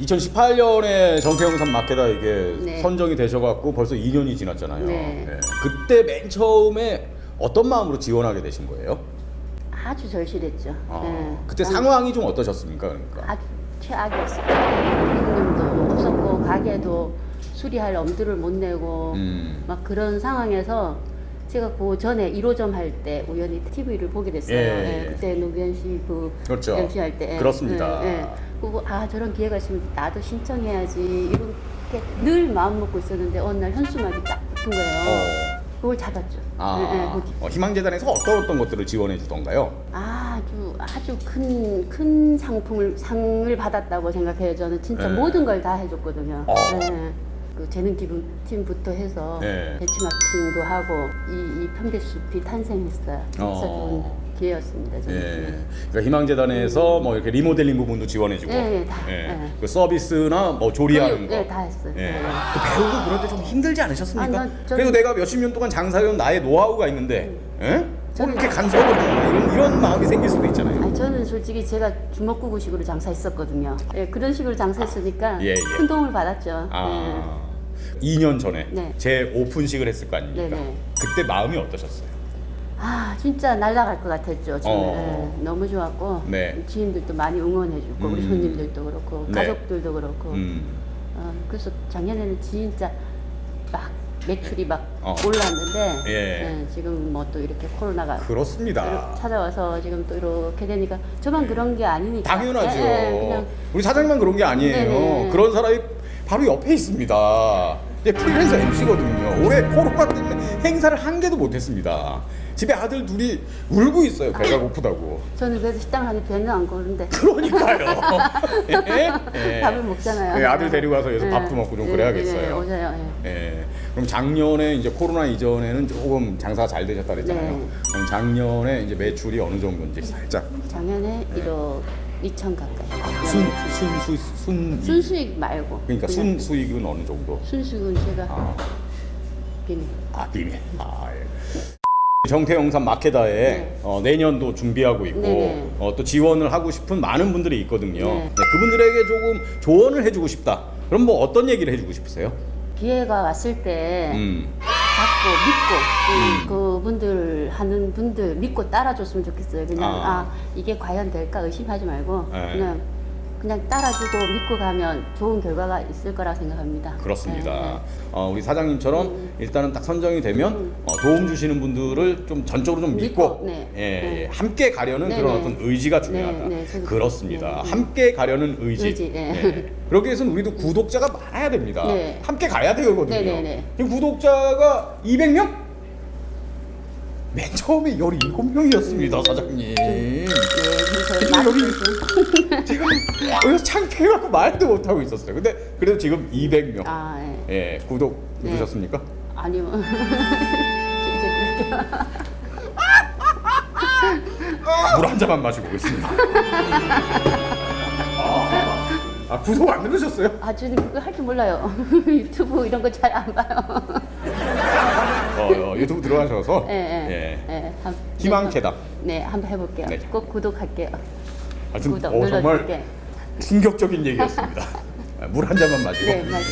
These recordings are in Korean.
2018년에 정태영산 마케다 이게 네. 선정이 되셔갖고 벌써 2년이 지났잖아요. 네. 그때 맨 처음에 어떤 마음으로 지원하게 되신 거예요? 아주 절실했죠. 아, 예. 그때 장- 상황이 좀 어떠셨습니까? 그러니까. 아주 최악이었어요. 임금도 없었고 가게도 수리할 엄두를 못 내고 음. 막 그런 상황에서 제가 그 전에 1호점 할 때 우연히 TV를 보게 됐어요. 예, 예, 예. 그때 노무현 씨그 그렇죠. MC 할 때. 예, 그렇습니다. 예, 예. 그리고 아 저런 기회가 있으면 나도 신청해야지 이렇게 늘 마음 먹고 있었는데 어느 날 현수막이 딱 붙은 거예요. 어. 그걸 잡았죠. 아, 예, 예, 거기. 어, 희망재단에서 어떤 어떤 것들을 지원해 주던가요? 아주 아주 큰 큰 상품을 상을 받았다고 생각해요. 저는 진짜 네. 모든 걸 다 해줬거든요. 어. 네. 그 재능 기분 팀부터 해서 네. 벤치마킹도 하고 이, 이 편백숲이 탄생했어요. 그래서 어. 기회였습니다. 저는. 예. 그러니까 희망재단에서 뭐 이렇게 리모델링 부분도 지원해주고, 네, 네, 다. 예. 네. 그 서비스나 뭐 조리하는 교육, 거, 네, 다 했어요. 예. 네. 그 배우고 그럴 때좀 힘들지 않으셨습니까? 아, 난- 저는- 그래도 내가 몇십 년 동안 장사해온 나의 노하우가 있는데, 예? 뭐 저는- 이렇게 간섭을 하나 이런 이런 마음이 생길 수도 있잖아요. 아니, 저는 솔직히 제가 주먹구구식으로 장사했었거든요. 예, 그런 식으로 장사했으니까 예, 예. 큰 도움을 받았죠. 예. 아, 2년 전에 네. 제 오픈식을 했을 거 아닙니까? 네 네. 그때 마음이 어떠셨어요? 아 진짜 날아갈 것 같았죠. 저는 어. 예, 너무 좋았고 네. 지인들도 많이 응원해주고 우리 음. 손님들도 그렇고 네. 가족들도 그렇고 음. 어, 그래서 작년에는 진짜 막 매출이 막 어. 올랐는데 예. 예, 지금 뭐 또 이렇게 코로나가 그렇습니다. 찾아와서 지금 또 이렇게 되니까 저만 그런 게 아니니까 당연하죠. 예, 예, 그냥 우리 사장님만 그런 게 아니에요. 네네. 그런 사람이 바로 옆에 있습니다. 이제 프리랜서 MC거든요. 올해 코로나 때문에 행사를 한 개도 못했습니다. 집에 아들 둘이 울고 있어요. 배가 고프다고. 저는 그래도 식당 가서 배는 안 고른데 그러니까요. 예? 예. 밥을 먹잖아요. 예, 아들 데리고 와서 여기서 예. 밥도 먹고 좀 예, 그래야겠어요. 예, 오셔요. 예. 예. 그럼 작년에 이제 코로나 이전에는 조금 장사가 잘 되셨다 그랬잖아요. 네. 그럼 작년에 이제 매출이 어느 정도인지 살짝 작년에 1억 2천 가까이. 순 순수 순, 순수익 말고. 그러니까 그냥 순 수익은 어느 정도? 순수익은 제가 아, 비밀. 아 비밀. 아 예. 정태영산 마케다에 네. 어, 내년도 준비하고 있고 네네. 어, 또 지원을 하고 싶은 많은 분들이 있거든요. 네. 네, 그분들에게 조금 조언을 해주고 싶다. 그럼 뭐 어떤 얘기를 해주고 싶으세요? 기회가 왔을 때 음, 잡고 믿고 그, 그분들 하는 분들 믿고 따라줬으면 좋겠어요. 그냥 아. 아, 이게 과연 될까 의심하지 말고 네. 그냥 그냥 따라주고 믿고 가면 좋은 결과가 있을 거라 생각합니다. 그렇습니다. 네, 네. 어, 우리 사장님처럼 일단은 딱 선정이 되면 어, 도움 주시는 분들을 좀 전적으로 좀 믿고, 믿고, 네. 예, 네. 예, 함께 가려는 네, 그런 네. 어떤 의지가 중요하다. 네, 네, 저도 그렇습니다. 네, 네. 함께 가려는 의지. 의지, 네. 예. 그러기 위해서는 우리도 구독자가 많아야 됩니다. 네. 함께 가야 되거든요. 네, 네, 네. 지금 구독자가 200명? 맨 처음에 17명이었습니다, 사장님. 네, 여기- 분들- 제가 여기서 창피해갖고 말도 못하고 있었어요. 근데 그래도 지금 200명. 아, 예. 예, 구독 네. 누르셨습니까? 아니요. 이제 그렇게 물 한 잔만 마시고 오겠습니다. 아, 아, 구독 안 누르셨어요? 아, 저는 그거 할 줄 몰라요. 유튜브 이런 거 잘 안 봐요. 어, 어, 유튜브 들어가셔서 예, 예. 예. 예. 한- 희망캐답. 네, 한번 해볼게요. 네. 꼭 구독할게요. 하여튼 구독 어, 정말 눌러줄게. 충격적인 얘기였습니다. 물 한 잔만 마시고. 네, 맞아요.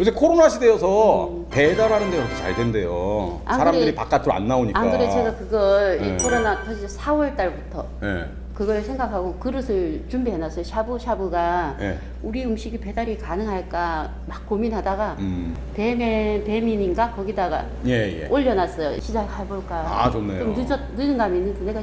요새 코로나 시대여서 배달하는 데가 그렇게 잘 된대요. 안 사람들이 그래- 바깥으로 안 나오니까. 안 그래 제가 그걸 네. 이 코로나 터질 4월 달부터 예. 그걸 생각하고 그릇을 준비해놨어요. 샤브샤브가 네. 우리 음식이 배달이 가능할까 막 고민하다가 음. 배맨 배민인가 거기다가 예, 예. 올려놨어요. 시작해볼까. 아, 좋네요. 좀 늦었, 늦은 감이 있는데 내가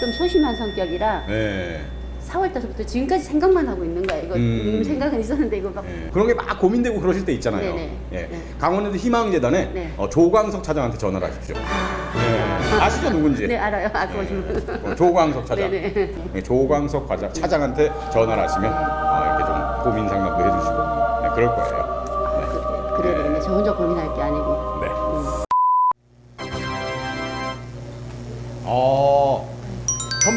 좀 소심한 성격이라 예. 4월 달부터 지금까지 생각만 하고 있는 거야. 이거 음. 음, 생각은 있었는데 이거 막 예. 그런 게 막 고민되고 그러실 때 있잖아요. 네네. 예. 네. 강원랜드 희망재단에 네. 어, 조광석 차장한테 전화를 하십시오. 예. 아시죠 누군지? 네 알아요. 아 그거 좀. 어, 조광석 차장. 네네. 예, 조광석 과장, 차장한테 전화를 하시면 어, 이렇게 좀 고민 상담도 해주시고 네, 그럴 거예요. 그래 그래. 저 혼자 고민할 게 아니고. 네. 음.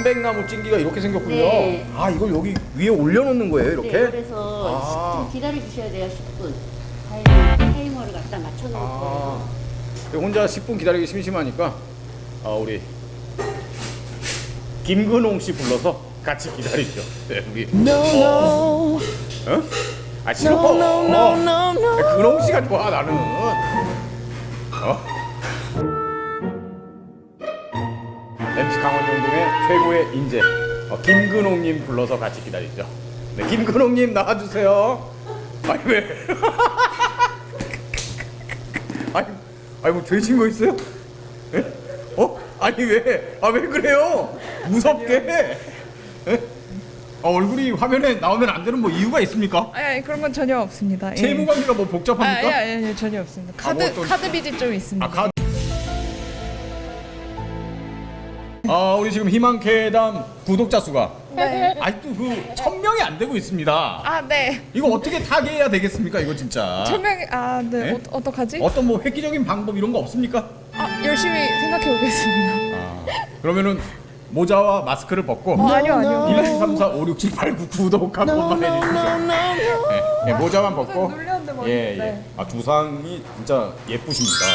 편백나무 찜기가 이렇게 생겼군요. 네. 아 이걸 여기 위에 올려놓는 거예요, 이렇게? 네, 그래서 아. 10분 기다려 주셔야 돼요. 10분. 타이머, 타이머를 갖다 맞춰 놓을 아, 거예요. 혼자 10분 기다리기 심심하니까 아, 우리 김근홍 씨 불러서 같이 기다리죠. 네, 우리 No, 어? no, 어? 아 싫어. no, no, no, no, no. 아, 근홍 씨가 좋아 나는. 어? 강원영동의 최고의 인재 어, 김근홍님 불러서 같이 기다리죠. 네, 김근홍님 나와주세요. 아니 왜? 아니, 아니 뭐 되신 거 있어요? 예? 어? 아니 왜? 아 왜 그래요? 무섭게? 예? 아, 얼굴이 화면에 나오면 안 되는 뭐 이유가 있습니까? 아니, 아니 그런 건 전혀 없습니다. 예. 채무 관계가 뭐 아, 복잡합니까? 아니, 아니, 아니, 전혀 없습니다. 아, 카드 뭐 어떤- 카드 빚이 좀 있습니다. 아, 가... 아, 우리 지금 희망회담 구독자 수가 네. 아직도 그 천명이 안 되고 있습니다. 아, 네. 이거 어떻게 타개해야 되겠습니까? 이거 진짜. 천명이 아, 네. 네? 어, 어떡하지? 어떤 뭐 획기적인 방법 이런 거 없습니까? 아, 열심히 생각해 보겠습니다. 아, 그러면은 모자와 마스크를 벗고 어, 아니요, 아니요. 1, 2, 3, 4, 5, 6, 7, 8, 9 구독 한 번만 해주십시오. 네, 네, 모자만 벗고. 놀렸는데 머리. 예, 예. 네. 아 두상이 진짜 예쁘십니다.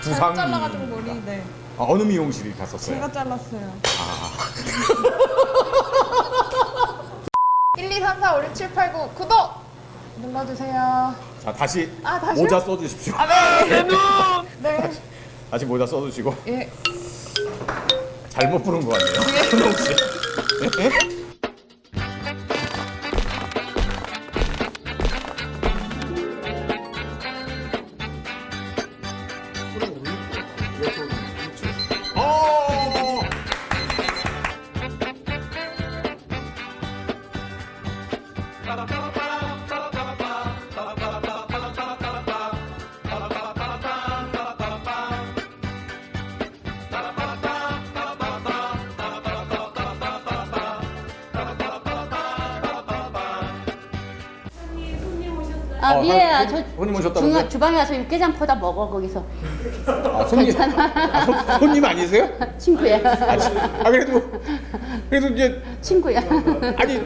두상 잘 잘라가지고 머리. 네. 아, 어느 미용실이 갔었어요? 제가 잘랐어요. 아. 1, 2, 3, 4, 5, 6, 7, 8, 9 구독 눌러주세요. 자 다시 아, 다시요? 모자 써주십시오. 아, 네. 네. 다시 모자 써주시고 예. 잘못 부른 것 같네요. 현동 아 어, 미애야 손- 저 손님 오셨다는데? 중앙 주방에 가서 육개장 퍼다 먹어 거기서 아, 손님, 아, 손- 손님 아니세요? 친구야 아, 지- 아 그래도 그래도 이제 친구야 아니